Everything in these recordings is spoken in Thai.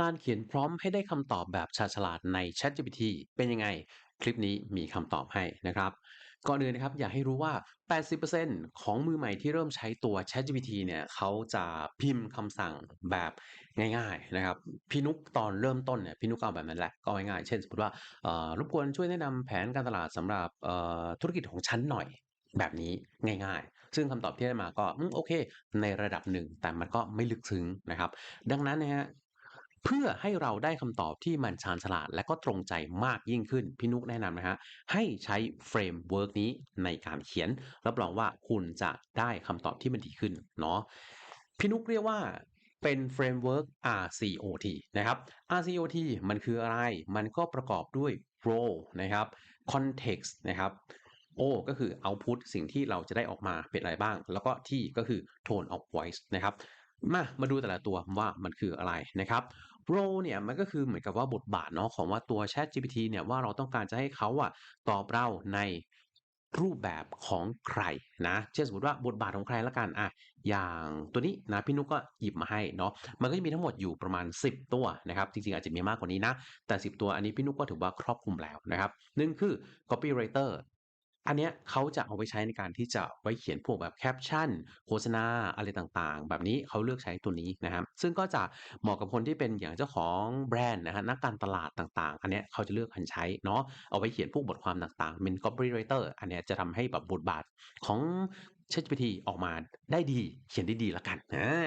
การเขียนพร้อมให้ได้คำตอบแบบชาฉลาดใน ChatGPT เป็นยังไง คลิปนี้มีคำตอบให้นะครับก่อนอื่นนะครับอยากให้รู้ว่า 80%ของมือใหม่ที่เริ่มใช้ตัว ChatGPT เนี่ยเขาจะพิมพ์คำสั่งแบบง่ายๆนะครับพี่นุกตอนเริ่มต้นเนี่ยพี่นุกเอาแบบนั้นแหละก็ง่ายๆเช่นสมมติว่ารบกวนช่วยแนะนำแผนการตลาดสำหรับธุรกิจของฉันหน่อยแบบนี้ง่ายๆ ซึ่งคำตอบที่ได้มาก็โอเค ในระดับหนึ่ง แต่มันก็ไม่ลึกซึ้งนะครับ ดังนั้นนะฮะ เพื่อให้เราได้คำตอบที่มันชาญฉลาด และก็ตรงใจมากยิ่งขึ้น พี่นุกแนะนำนะฮะให้ใช้เฟรมเวิร์กนี้ในการเขียน รับรองว่าคุณจะได้คำตอบที่มันดีขึ้นเนาะพี่นุกเรียกว่าเป็นเฟรมเวิร์ก RCOT นะครับ RCOT มันคืออะไร มันก็ประกอบด้วย role นะครับ context นะครับ O ก็คือ output สิ่งที่เราจะได้ออกมาเป็นอะไรบ้าง แล้วก็ T ก็คือ tone of voice นะครับ มา มาดูแต่ละตัวว่ามันคืออะไรนะครับ role เนี่ยมันก็คือเหมือนกับว่าบทบาทเนาะของว่าตัว Chat GPT เนี่ยว่าเราต้องการจะให้เขาอะตอบเราในรูปแบบของใครนะเช่นสมมติว่าบทบาทของใครละกันอะอย่างตัวนี้นะพี่นุกก็หยิบมาให้เนาะมันก็จะมีทั้งหมดอยู่ประมาณ 10 ตัวนะครับ จริงๆอาจจะมีมากกว่านี้นะ แต่ 10 ตัวอันนี้พี่นุกก็ถือว่าครอบคลุมแล้วนะครับหนึ่งคือ copywriter อันเนี้ยเขาจะเอาไว้ใช้ในการที่จะไว้เขียนพวกแบบแคปชั่น โฆษณาอะไรต่างๆ แบบนี้เขาเลือกใช้ตัวนี้นะครับซึ่งก็จะเหมาะกับคนที่เป็นอย่างเจ้าของแบรนด์นะฮะนักการตลาดต่างๆ อันเนี้ยเขาจะเลือกคันใช้เนาะเอาไว้เขียนพวกบทความต่างๆเป็น copywriter อันเนี้ยจะทำให้แบบบทบาทของ ChatGPT ออกมาได้ดีเขียนได้ดีละกัน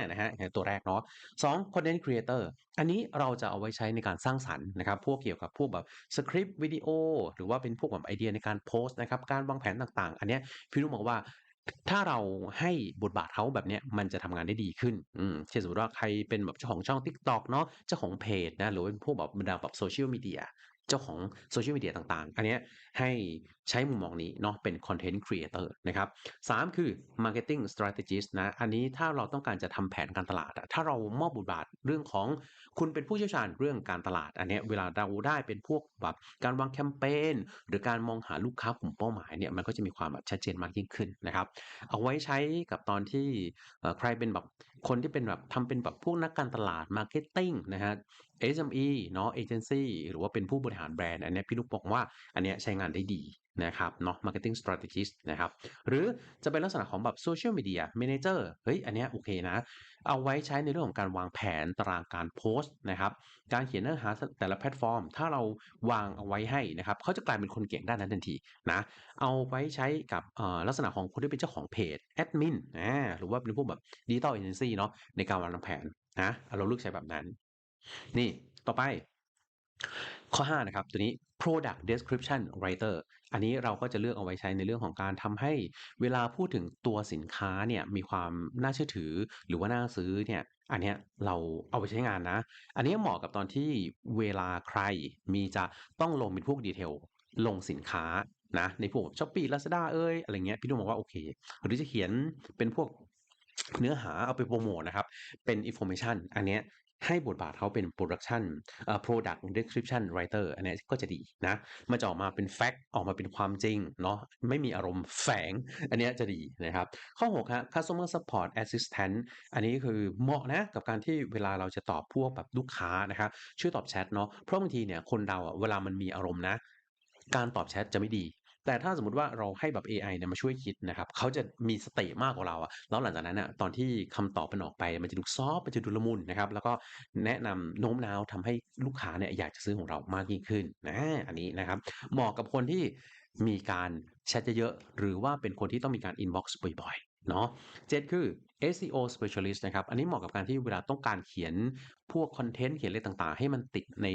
นะฮะตัวแรกเนาะสอง content creator อันนี้เราจะเอาไว้ใช้ในการสร้างสรรค์นะครับ พวกเกี่ยวกับพวกแบบสคริปต์วิดีโอ หรือว่าเป็นพวกแบบไอเดียในการโพสต์นะครับ การวางแผนต่างๆ อันเนี้ยพี่นุ้มบอกว่าถ้าเราให้บทบาทเขาแบบเนี้ยมันจะทำงานได้ดีขึ้น อืม เช่นสมมติว่าใครเป็นแบบเจ้าของช่อง TikTok เนาะ เจ้าของเพจนะ หรือเป็นพวกแบบบรรดาแบบโซเชียลมีเดีย จ้าของโซเชียลมีเดียต่างๆ อันนี้ให้ใช้มุมมองนี้เนาะเป็นคอนเทนต์ครีเอเตอร์นะครับสามคือ marketing strategist นะ อันนี้ถ้าเราต้องการจะทำแผนการตลาด ถ้าเรามอบบทบาทเรื่องของคุณเป็นผู้เชี่ยวชาญเรื่องการตลาด อันนี้เวลาเราได้เป็นพวกแบบการวางแคมเปญหรือการมองหาลูกค้ากลุ่มเป้าหมายเนี่ยมันก็จะมีความแบบชัดเจนมากยิ่งขึ้นนะครับเอาไว้ใช้กับตอนที่ใครเป็นแบบคนที่เป็นแบบทำเป็นแบบพวกนักการตลาดมาร์เก็ตติ้งนะฮะ SME เนาะเอเจนซี่หรือว่าเป็นผู้บริหารแบรนด์ อันนี้พี่นุกบอกว่าอันนี้ใช้งานได้ดีนะครับเนาะ marketing strategist นะครับ หรือจะเป็นลักษณะของแบบ social media manager เฮ้ย อันนี้โอเคนะ เอาไว้ใช้ในเรื่องของการวางแผนตารางการโพสต์นะครับ การเขียนเนื้อหาแต่ละแพลตฟอร์ม ถ้าเราวางเอาไว้ให้นะครับเขาจะกลายเป็นคนเก่งด้านนั้นทันทีนะ เอาไว้ใช้กับลักษณะของคนที่เป็นเจ้าของเพจแอดมินหรือว่าเป็นพวกแบบดิจิตอลเอเจนซี่เนาะในการวางแผนนะเราเลือกใช้แบบนั้น นี่ต่อไป ข้อ 5 นะครับ ตัวนี้ product description writer อันนี้เราก็จะเลือกเอาไว้ใช้ในเรื่องของการทำให้เวลาพูดถึงตัวสินค้าเนี่ยมีความน่าเชื่อถือหรือว่าน่าซื้อเนี่ยอันนี้เราเอาไปใช้งานนะ อันนี้เหมาะกับตอนที่เวลาใครมีจะต้องลงเป็นพวกดีเทลลงสินค้านะในพวกช้อปปี้ลาซาด้าเอ้ยอะไรเงี้ยพี่นุ่มบอกว่าโอเค หรือจะเขียนเป็นพวกเนื้อหาเอาไปโปรโมทนะครับ เป็น information อันเนี้ย ให้บทบาทเขาเป็น production เอ่อ product description writer อันนี้ก็จะดีนะมันจะออกมาเป็น fact ออกมาเป็นความจริงเนาะไม่มีอารมณ์แฝง อันนี้จะดีนะครับ ข้อ6ฮะ customer support assistant อันนี้คือเหมาะนะกับการที่เวลาเราจะตอบพวกแบบลูกค้านะครับช่วยตอบแชทเนาะเพราะบางทีเนี่ยคนเราอะเวลามันมีอารมณ์นะการตอบแชทจะไม่ดี แต่ถ้าสมมติว่าเราให้แบบ AI เนี่ยมาช่วยคิดนะครับเขาจะมีสติมากกว่าเราอะแล้วหลังจากนั้นอะตอนที่คำตอบมันออกไป มันจะดูซอฟมันจะดูละมุนนะครับ แล้วก็แนะนำโน้มน้าวทำให้ลูกค้าเนี่ยอยากจะซื้อของเรามากยิ่งขึ้นนะอันนี้นะครับเหมาะกับคนที่มีการแชทเยอะๆหรือว่าเป็นคนที่ต้องมีการอินบ็อกซ์บ่อย เนาะเจ็ดคือ SEO specialist นะครับ อันนี้เหมาะกับการที่เวลาต้องการเขียนพวกคอนเทนต์เขียนอะไรต่างๆ ให้มันติดใน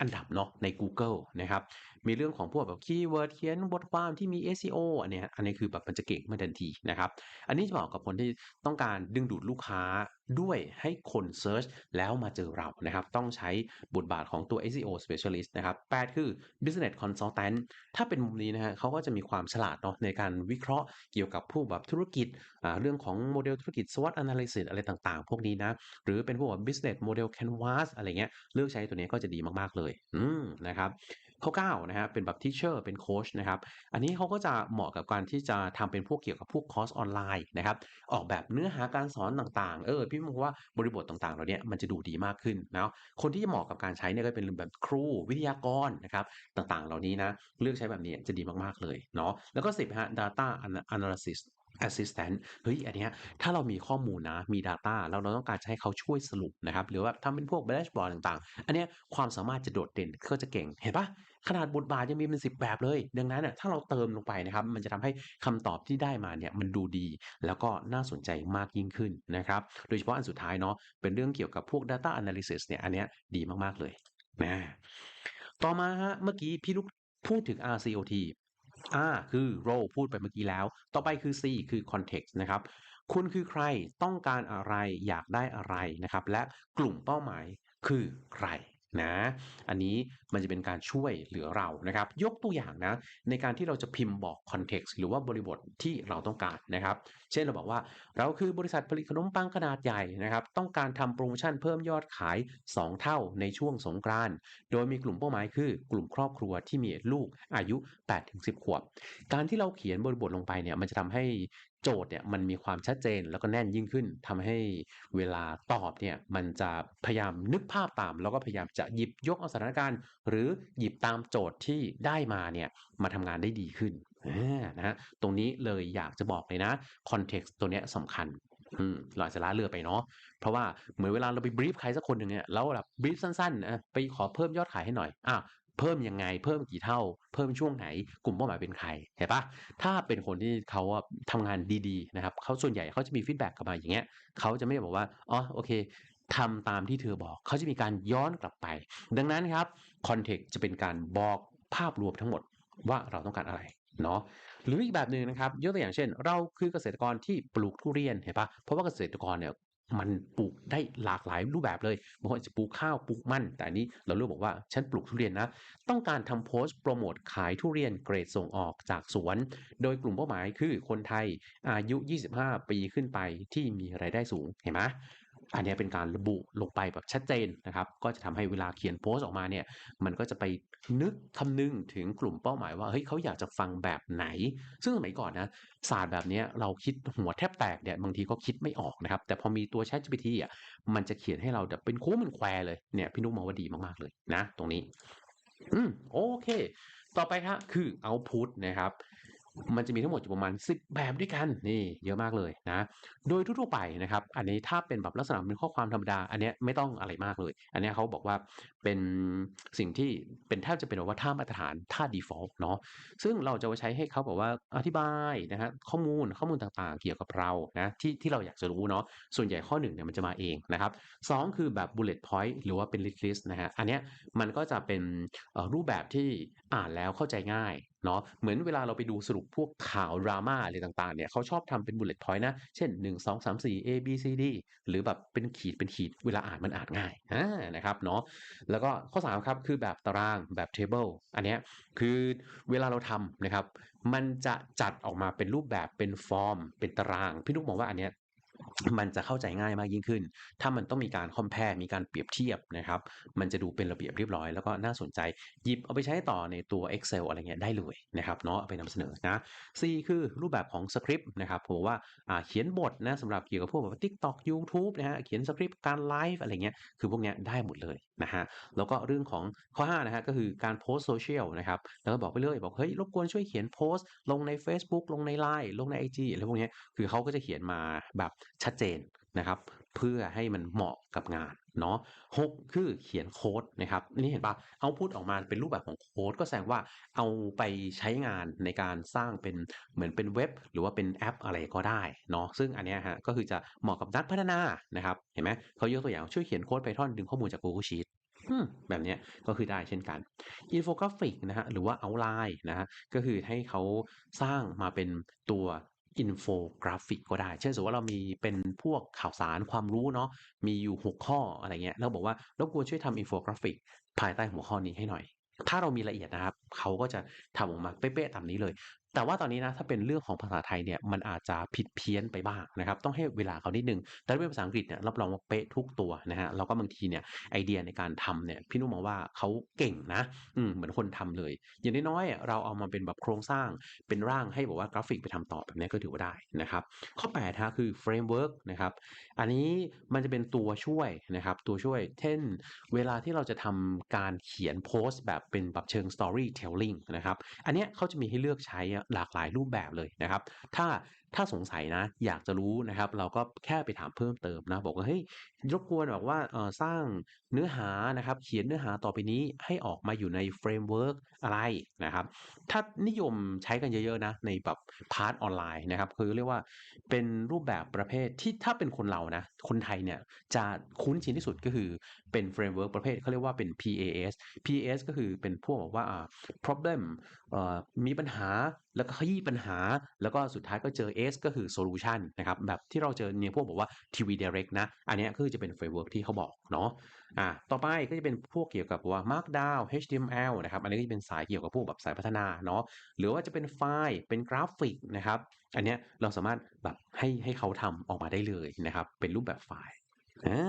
อันดับเนาะใน Google นะครับ มีเรื่องของพวกแบบคีย์เวิร์ดเขียนบทความที่มี SEO อันนี้อันนี้คือแบบมันจะเก่งมาทันทีนะครับ อันนี้จะเหมาะกับคนที่ต้องการดึงดูดลูกค้า ด้วยให้คนเซิร์ชแล้วมาเจอเรานะครับ ต้องใช้บทบาทของตัว SEO specialist นะครับ 8 คือ business consultant ถ้าเป็นมุมนี้นะฮะเขาก็จะมีความฉลาดเนาะในการวิเคราะห์เกี่ยวกับผู้แบบธุรกิจ เรื่องของโมเดลธุรกิจ SWOT analysis อะไรต่างๆ พวกนี้นะ หรือเป็นพวก business model canvas อะไรเงี้ย เลือกใช้ตัวนี้ก็จะดีมากๆเลย อืมนะครับ ข้อ9นะฮะเป็นแบบ teacher เป็นโค้ชนะครับอันนี้เขาก็จะเหมาะกับการที่จะทำเป็นพวกเกี่ยวกับพวกคอร์สออนไลน์นะครับออกแบบเนื้อหาการสอนต่างๆเออพี่มองว่าบริบทต่างๆเหล่านี้มันจะดูดีมากขึ้นนะคนที่จะเหมาะกับการใช้เนี่ยก็เป็นแบบครูวิทยากรนะครับต่างๆ เหล่านี้นะเลือกใช้แบบนี้จะดีมากๆเลยเนาะแล้วก็10ฮะ data analysis assistant เฮ้ยอันเนี้ยถ้าเรามีข้อมูลนะมี Data แล้วเราต้องการจะให้เขาช่วยสรุปนะครับ หรือว่าทำเป็นพวก dashboard ต่างๆ อันเนี้ยความสามารถจะโดดเด่นก็จะเก่งเห็นปะขนาดบทบาทยังมีเป็น10แบบเลย ดังนั้นน่ะถ้าเราเติมลงไปนะครับ มันจะทำให้คำตอบที่ได้มาเนี่ยมันดูดี แล้วก็น่าสนใจมากยิ่งขึ้นนะครับ โดยเฉพาะอันสุดท้ายเนาะเป็นเรื่องเกี่ยวกับพวก data analysis เนี่ยอันเนี้ยดีมากๆเลยนะต่อมาฮะเมื่อกี้พี่ลูกพูดถึง RCOT R คือ role พูดไปเมื่อกี้แล้ว ต่อไปคือ C คือ context นะครับคุณคือใครต้องการอะไรอยากได้อะไรนะครับ และกลุ่มเป้าหมายคือใคร นะอันนี้มันจะเป็นการช่วยเหลือเรานะครับ ยกตัวอย่างนะในการที่เราจะพิมพ์บอก context หรือว่าบริบทที่เราต้องการนะครับ เช่นเราบอกว่าเราคือบริษัทผลิตขนมปังขนาดใหญ่นะครับ ต้องการทำโปรโมชั่นเพิ่มยอดขาย 2 เท่าในช่วงสงกรานต์โดยมีกลุ่มเป้าหมายคือกลุ่มครอบครัวที่มีลูกอายุ 8-10 ขวบ การที่เราเขียนบริบทลงไปเนี่ยมันจะทำให้ โจทย์เนี่ยมันมีความชัดเจนแล้วก็แน่นยิ่งขึ้นทำให้เวลาตอบเนี่ยมันจะพยายามนึกภาพตาม แล้วก็พยายามจะหยิบยกเอาสถานการณ์ หรือหยิบตามโจทย์ที่ได้มาเนี่ยมาทำงานได้ดีขึ้นนะฮะตรงนี้เลยอยากจะบอกเลยนะคอนเท็กซ์ตัวเนี้ยสำคัญอืมเราอาจจะเรือไปเนาะเพราะว่าเหมือนเวลาเราไปบรีฟใครสักคนหนึ่งเนี่ยแล้วแบบบรีฟสั้นๆไปขอเพิ่มยอดขายให้หน่อยอะ เพิ่มยังไง เพิ่มกี่เท่า เพิ่มช่วงไหน กลุ่มเป้าหมายเป็นใครเห็นปะถ้าเป็นคนที่เขาทำงานดีๆนะครับเขาส่วนใหญ่เขาจะมีฟีดแบ็กกลับมาอย่างเงี้ยเขาจะไม่บอกว่าอ๋อโอเคทำตามที่เธอบอก เขาจะมีการย้อนกลับไป ดังนั้นครับคอนเทกต์จะเป็นการบอกภาพรวมทั้งหมดว่าเราต้องการอะไรเนาะหรืออีกแบบหนึ่งนะครับยกตัวอย่างเช่น เราคือเกษตรกรที่ปลูกทุเรียนเห็นปะเพราะว่าเกษตรกรเนี่ย มันปลูกได้หลากหลายรูปแบบเลยบางคนจะปลูกข้าวปลูกมัน แต่นี้เราเลือกบอกว่าฉันปลูกทุเรียนนะ ต้องการทำโพสต์โปรโมทขายทุเรียนเกรดส่งออกจากสวน โดยกลุ่มเป้าหมายคือคนไทยอายุ 25 ปีขึ้นไปที่มีรายได้สูงเห็นไหม อันนี้เป็นการระบุลงไปแบบชัดเจนนะครับ ก็จะทำให้เวลาเขียนโพสต์ออกมาเนี่ย มันก็จะไปนึกคำนึงถึงกลุ่มเป้าหมายว่าเฮ้ยเขาอยากจะฟังแบบไหน ซึ่งสมัยก่อนนะศาสตร์แบบนี้เราคิดหัวแทบแตกเนี่ยบางทีก็คิดไม่ออกนะครับ แต่พอมีตัว ChatGPT อะมันจะเขียนให้เราแบบเป็นคู่เป็นแควเลยเนี่ยพี่นุ๊กมองว่าดีมากๆเลยนะ ตรงนี้ อืมโอเค ต่อไปครับคือ output นะครับ มันจะมีทั้งหมดอยู่ประมาณ 10 แบบด้วยกันนี่เยอะมากเลยนะ โดยทั่วๆไปนะครับ อันนี้ถ้าเป็นแบบลักษณะเป็นข้อความธรรมดา อันนี้ไม่ต้องอะไรมากเลย อันนี้เขาบอกว่าเป็นสิ่งที่เป็นแทบจะเป็นว่าท่ามาตรฐานท่า default เนาะซึ่งเราจะใช้ให้เขาบอกว่าอธิบายนะฮะข้อมูลข้อมูลต่างๆ เกี่ยวกับเรานะที่ที่เราอยากจะรู้เนาะส่วนใหญ่ข้อหนึ่งเนี่ยมันจะมาเองนะครับสองคือแบบ bullet point หรือว่าเป็น list list นะฮะอันนี้มันก็จะเป็นรูปแบบที่อ่านแล้วเข้าใจง่าย เนาะเหมือนเวลาเราไปดูสรุปพวกข่าวดราม่าอะไรต่างๆเนี่ยเขาชอบทำเป็น bullet point นะ เช่น 1 2 3 4 A B C D หรือแบบเป็นขีดเป็นขีดเวลาอ่านมันอ่านง่ายนะครับเนาะแล้วก็ข้อ 3 ครับ คือแบบตารางแบบ table อันเนี้ยคือเวลาเราทำนะครับ มันจะจัดออกมาเป็นรูปแบบเป็นฟอร์ม เป็นตาราง พี่นุกมองว่าอันเนี้ย มันจะเข้าใจง่ายมากยิ่งขึ้น ถ้ามันต้องมีการคอมเพลมีการเปรียบเทียบนะครับ มันจะดูเป็นระเบียบเรียบร้อย แล้วก็น่าสนใจ หยิบเอาไปใช้ต่อในตัว Excel อะไรเงี้ยได้เลยนะครับเนาะไปนำเสนอนะ C คือรูปแบบของสคริปต์นะครับผมว่าเขียนบทนะสำหรับเกี่ยวกับพวกแบบ TikTok YouTube นะฮะเขียนสคริปต์การไลฟ์อะไรเงี้ยคือพวกเนี้ยได้หมดเลยนะฮะแล้วก็เรื่องของข้อ5นะฮะก็คือการโพสโซเชียลนะครับแล้วก็บอกไปเลยบอกเฮ้ยรบกวนช่วยเขียนโพสต์ลงใน Facebook ลงใน Line ลงใน IG อะไรพวกเนี้ยคือเขาก็จะเขียนมาแบบ ชัดเจนนะครับ เพื่อให้มันเหมาะกับงานเนาะหกคือเขียนโค้ดนะครับนี่เห็นปะเอาพูดออกมาเป็นรูปแบบของโค้ดก็แสดงว่าเอาไปใช้งานในการสร้างเป็นเหมือนเป็นเว็บ หรือว่าเป็นแอปอะไรก็ได้เนาะซึ่งอันนี้ฮะก็คือจะเหมาะกับนักพัฒนานะครับ เห็นไหมเขายกตัวอย่างช่วยเขียนโค้ด Python ดึงข้อมูลจาก Google Sheet แบบนี้ก็คือได้เช่นกันอินโฟกราฟิกนะฮะหรือว่าเอาไลน์นะฮะก็คือให้เขาสร้างมาเป็นตัว อินโฟกราฟิกก็ได้ เช่นสมมติว่าเรามีเป็นพวกข่าวสารความรู้เนาะมีอยู่ 6 ข้ออะไรเงี้ยแล้วบอกว่า รบกวนช่วยทำอินโฟกราฟิก ภายใต้หัวข้อนี้ให้หน่อย ถ้าเรามีละเอียดนะครับ เขาก็จะทำออกมาเป๊ะๆตามนี้เลย แต่ว่าตอนนี้นะถ้าเป็นเรื่องของภาษาไทยเนี่ยมันอาจจะผิดเพี้ยนไปบ้างนะครับ ต้องให้เวลาเขานิดนึง แต่เป็นภาษาอังกฤษเนี่ยรับรองว่าเป๊ะทุกตัวนะฮะแล้วก็บางทีเนี่ยไอเดียในการทำเนี่ยพี่นุ่มมองว่าเขาเก่งนะ อืมเหมือนคนทำเลย อย่างน้อยๆเราเอามาเป็นแบบโครงสร้างเป็นร่างให้บอกว่ากราฟิกไปทำต่อแบบนี้ก็ถือว่าได้นะครับ ข้อ8ฮะคือ framework นะครับอันนี้มันจะเป็นตัวช่วยนะครับตัวช่วย เช่น เวลาที่เราจะทำการเขียนโพสต์แบบเป็นแบบเชิงสตอรี่ storytelling นะครับ อันนี้เขาจะมีให้เลือกใช้หลากหลายรูปแบบเลยนะครับ ถ้า ถ้าสงสัยนะ อยากจะรู้นะครับ เราก็แค่ไปถามเพิ่มเติมนะ บอกว่าเฮ้ยรบกวนบอกว่าสร้างเนื้อหานะครับ เขียนเนื้อหาต่อไปนี้ให้ออกมาอยู่ในเฟรมเวิร์กอะไรนะครับ ถ้านิยมใช้กันเยอะๆนะ ในแบบพาร์ทออนไลน์นะครับ คือเรียกว่าเป็นรูปแบบประเภทที่ถ้าเป็นคนเรานะ คนไทยเนี่ยจะคุ้นชินที่สุดก็คือเป็นเฟรมเวิร์กประเภทเขาเรียกว่าเป็น PAS PAS ก็คือเป็นพวกแบบว่า problem มีปัญหาแล้วก็ขยี้ปัญหา แล้วก็สุดท้ายก็เจอ S ก็คือ solution นะครับแบบที่เราเจอเนี่ยพวกบอกว่า TV direct นะ อันนี้คือจะเป็น framework ที่เขาบอกเนาะอ่าต่อไปก็จะเป็นพวกเกี่ยวกับว่า markdown HTML นะครับอันนี้ก็จะเป็นสายเกี่ยวกับพวกแบบสายพัฒนาเนาะหรือว่าจะเป็นไฟล์เป็นกราฟิกนะครับอันนี้เราสามารถแบบให้ให้เขาทำออกมาได้เลยนะครับเป็นรูปแบบไฟล์ อ่า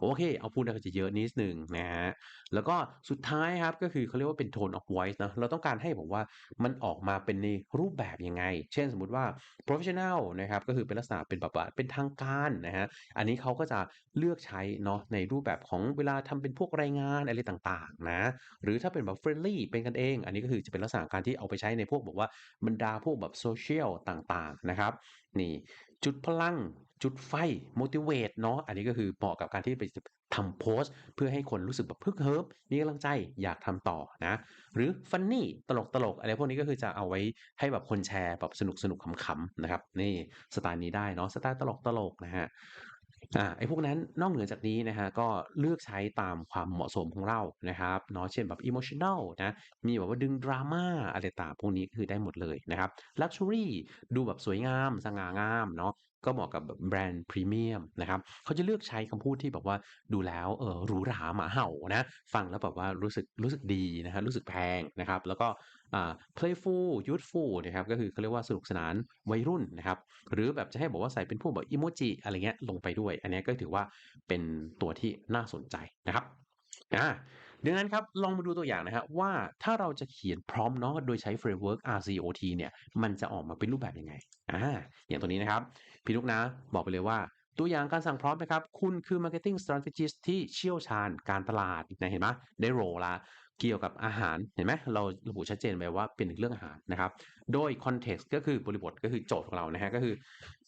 โอเคเอาพูดก็จะเยอะนิดหนึ่งนะฮะแล้วก็สุดท้ายครับก็คือเขาเรียกว่าเป็น tone of voice นะเราต้องการให้ผมว่ามันออกมาเป็นในรูปแบบยังไง เช่นสมมุติว่า professional นะครับก็คือเป็นลักษณะเป็นแบบเป็นทางการนะฮะอันนี้เขาก็จะเลือกใช้เนาะในรูปแบบของเวลาทำเป็นพวกรายงานอะไรต่างๆนะหรือถ้าเป็นแบบ friendly เป็นกันเอง อันนี้ก็คือจะเป็นลักษณะการที่เอาไปใช้ในพวกแบบว่าบรรดาพวกแบบ social ต่างๆนะครับนี่จุดพลัง จุดไฟ motivate เนาะอันนี้ก็คือเหมาะกับการที่ไปทำโพสต์ เพื่อให้คนรู้สึกแบบพึกเหิมมีกำลังใจอยากทำต่อนะ หรือ funny ตลกตลกอะไรพวกนี้ก็คือจะเอาไว้ให้แบบคนแชร์แบบสนุกสนุกขำๆนะครับนี่สไตล์นี้ได้เนาะสไตล์ตลกตลกนะฮะอ่าไอ้พวกนั้นนอกเหนือจากนี้นะฮะก็เลือกใช้ตามความเหมาะสมของเรานะครับเนาะเช่นแบบ emotional นะมีแบบว่าดึงดราม่าอะไรต่างพวกนี้คือได้หมดเลยนะครับ luxury ดูแบบสวยงามสง่างามเนาะ ก็เหมาะกับแบรนด์พรีเมียมนะครับเขาจะเลือกใช้คำพูดที่แบบว่าดูแล้วเออหรูหราหมาเห่านะฟังแล้วแบบว่ารู้สึกรู้สึกดีนะฮะรู้สึกแพงนะครับแล้วก็อ่า playful youthful นะครับก็คือเขาเรียกว่าสนุกสนานวัยรุ่นนะครับหรือแบบจะให้บอกว่าใส่เป็นพวกแบบอิโมจิอะไรเงี้ยลงไปด้วย อันนี้ก็ถือว่าเป็นตัวที่น่าสนใจนะครับอ่า ดังนั้นครับ ลองมาดูตัวอย่างนะครับว่าถ้าเราจะเขียนพร้อมเนาะโดยใช้ framework RCOT เนี่ย มันจะออกมาเป็นรูปแบบยังไงอ่าอย่างตัวนี้นะครับ พี่นุกนะ บอกไปเลยว่าตัวอย่างการสั่งพร้อมนะครับ คุณคือ marketing strategist ที่เชี่ยวชาญการตลาดนะเห็นไหมได้โรละเกี่ยวกับอาหารเห็นไหมเราระบุชัดเจนไปว่าเป็นเรื่องอาหารนะครับ โดย context ก็คือบริบทก็คือโจทย์ของเรานะฮะก็คือ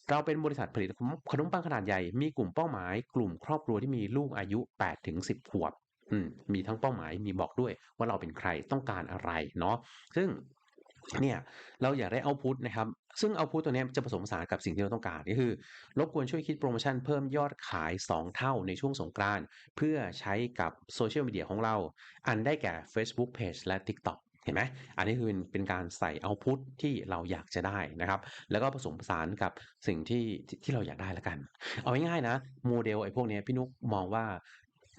เราเป็นบริษัทผลิตขนมปังขนาดใหญ่ มีกลุ่มเป้าหมาย กลุ่มครอบครัวที่มีลูกอายุ8ถึง10 ขวบ มีทั้งเป้าหมายมีบอกด้วยว่าเราเป็นใครต้องการอะไรเนาะซึ่งเนี่ยเราอยากได้เอาพุตนะครับ ซึ่งเอาพุตตัวนี้จะผสมผสานกับสิ่งที่เราต้องการก็คือ รบกวนช่วยคิดโปรโมชั่นเพิ่มยอดขาย 2 เท่าในช่วงสงกรานต์เพื่อใช้กับโซเชียลมีเดียของเรา อันได้แก่ Facebook Page และ TikTok เห็นไหมอันนี้คือเป็นการใส่เอาพุตที่เราอยากจะได้นะครับ แล้วก็ผสมผสานกับสิ่งที่ที่เราอยากได้แล้วกัน เอาง่ายๆนะ โมเดลไอ้พวกนี้พี่นุกมองว่า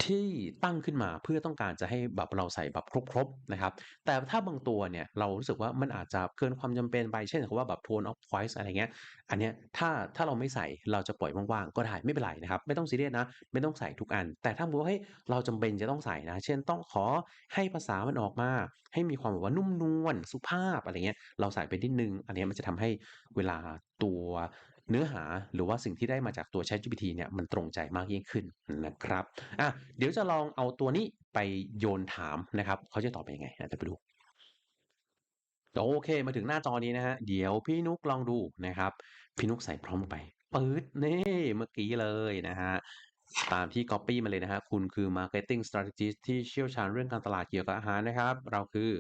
ที่ตั้งขึ้นมาเพื่อต้องการจะให้แบบเราใส่แบบครบๆนะครับ แต่ถ้าบางตัวเนี่ยเรารู้สึกว่ามันอาจจะเกินความจำเป็นไปเช่นคำว่าแบบ tone of voice อะไรเงี้ย อันเนี้ยถ้าถ้าเราไม่ใส่เราจะปล่อยว่างๆก็ได้ไม่เป็นไรนะครับ ไม่ต้องซีเรียสนะ ไม่ต้องใส่ทุกอัน แต่ถ้าบอกว่าเฮ้ยเราจำเป็นจะต้องใส่นะ เช่นต้องขอให้ภาษามันออกมา ให้มีความแบบว่านุ่มนวลสุภาพอะไรเงี้ยเราใส่ไปนิดนึง อันเนี้ยมันจะทำให้เวลาตัว เนื้อหาหรือว่าสิ่งที่ได้มาจากตัว ChatGPT เนี่ยมันตรงใจมากยิ่งขึ้นนะครับอะเดี๋ยวจะลองเอาตัวนี้ไปโยนถามนะครับเขาจะตอบเป็นยังไงนะเดี๋ยวไปดูโอเคมาถึงหน้าจอนี้นะฮะเดี๋ยวพี่นุกลองดูนะครับ พี่นุกใส่พร้อมไปปื๊ดนี่เมื่อกี้เลยนะฮะตามที่ Copy มาเลยนะฮะคุณคือ Marketing Strategist ที่เชี่ยวชาญเรื่องการตลาดเกี่ยวกับอาหารนะครับ เราคือ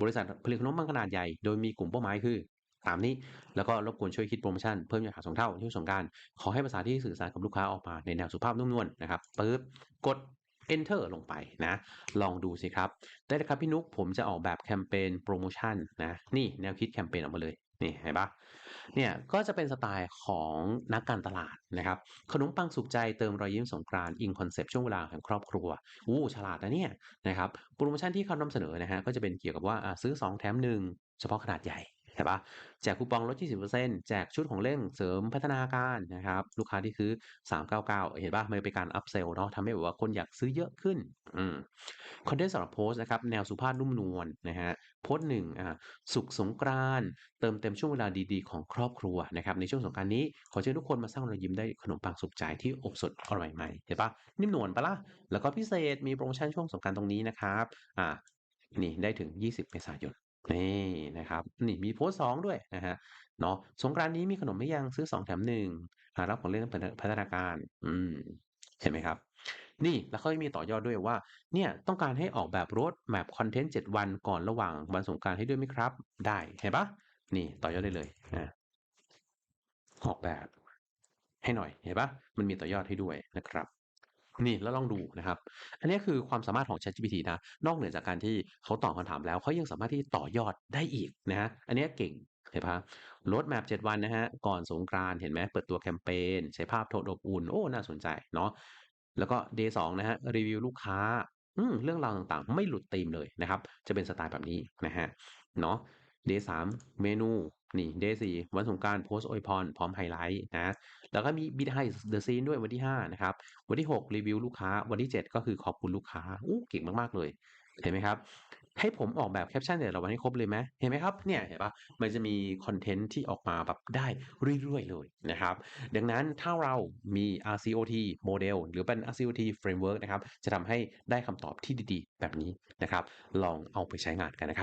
บริษัทผลิตขนมปังขนาดใหญ่ โดยมีกลุ่มเป้าหมายคือ ตามนี้แล้วก็รบกวนช่วยคิดโปรโมชั่นเพิ่มยอดขายสองเท่าที่สงการขอให้ภาษาที่สื่อสารกับลูกค้าออกมาในแนวสุภาพนุ่มนวลนะครับปึ๊บกด enter ลงไปนะ ลองดูสิครับ ได้เลยครับพี่นุกผมจะออกแบบแคมเปญโปรโมชั่นนะนี่แนวคิดแคมเปญออกมาเลยนี่เห็นปะเนี่ยก็จะเป็นสไตล์ของนักการตลาดนะครับขนมปังสุขใจเติมรอยยิ้มสงกรานอิงคอนเซปต์ช่วงเวลาแห่งครอบครัวอู้ฉลาดนะเนี่ยนะครับโปรโมชั่นที่เขานำเสนอนะฮะก็จะเป็นเกี่ยวกับว่าซื้อ 2 แถม 1 เฉพาะขนาดใหญ่ ห็นปล่าแจกคูปองลด 20%แจกชุดของเล่นเสริมพัฒนาการนะครับ ลูกค้าที่ซื้อ 399 เห็นปล่ามันเป็นการ upsell เนาะทำให้แบบว่าคนอยากซื้อเยอะขึ้นอืมคอนเทนต์สำหรับโพสต์นะครับ แนวสุภาพนุ่มนวลนะครับโพสต์1อ่าสุขสงกรานเติมเต็มช่วงเวลาดีๆ ของครอบครัวนะครับ ในช่วงสงกรานนี้ ขอเชิญทุกคนมาสร้างรอยยิ้มได้ขนมปังสุขใจที่อบสดอร่อยใหม่เห็นปล่านิ่มนวลเปล่าล่ะแล้วก็พิเศษมีโพรโมชั่นช่วงสงกรานตรงนี้นะครับอ่านี่ได้ถึง 20 เมษายน นี่นะครับ นี่มีโพสต์2ด้วยนะครับเนาะสงกรานต์นี้มีขนมหรือยัง?ซื้อ2แถม1หารับของเล่นพัฒนาการ อืมเห็นไหมครับ นี่แล้วเขายังมีต่อยอดด้วยว่า เนี่ยต้องการให้ออกแบบ road map คอนเทนต์7วันก่อนระหว่างวันสงกรานต์ให้ด้วยไหมครับ?ได้เห็นปล่านี่ต่อยอดได้เลยอาออกแบบให้หน่อยเห็นปล่ามันมีต่อยอดให้ด้วยนะครับ นี่แล้วลองดูนะครับ อันนี้คือความสามารถของ ChatGPT นะ นอกเหนือจากการที่เขาตอบคำถามแล้วเขายังสามารถที่ต่อยอดได้อีกนะครับอันนี้เก่งเห็นปล่า road map 7วันนะครับก่อนสงกรานต์เห็นไหมเปิดตัวแคมเพนใช้ภาพโทนอบอุ่น โอ้ น่าสนใจเนาะ แล้วก็ day 2นะครับรีวิวลูกค้า อืเรื่องราวต่างๆ ไม่หลุดธีมเลยนะครับ จะเป็นสไตล์แบบนี้นะครับเนาะ day 3 เมนู นี่ day 4วันสงกานต์โพสต์อวยพรพร้อมไฮไลต์นะ แล้วก็มี behind the scene ด้วยวันที่ 5 นะครับ วันที่ 6 รีวิวลูกค้า วันที่ 7 ก็คือขอบคุณลูกค้าโอ้เก่งมาก ๆ เลย เห็นไหมครับ ให้ผมออกแบบแคปชั่นแต่ละวันให้ครบเลยไหม?เห็นไหมครับ เนี่ย เห็นปล่ามันจะมีคอนเทนต์ที่ออกมาแบบได้เรื่อย ๆ เลยนะครับ ดังนั้นถ้าเรามี RCOT Model หรือเป็น RCOT Framework นะครับ จะทำให้ได้คำตอบที่ดี ๆ แบบนี้นะครับ ลองเอาไปใช้งานกันนะครับ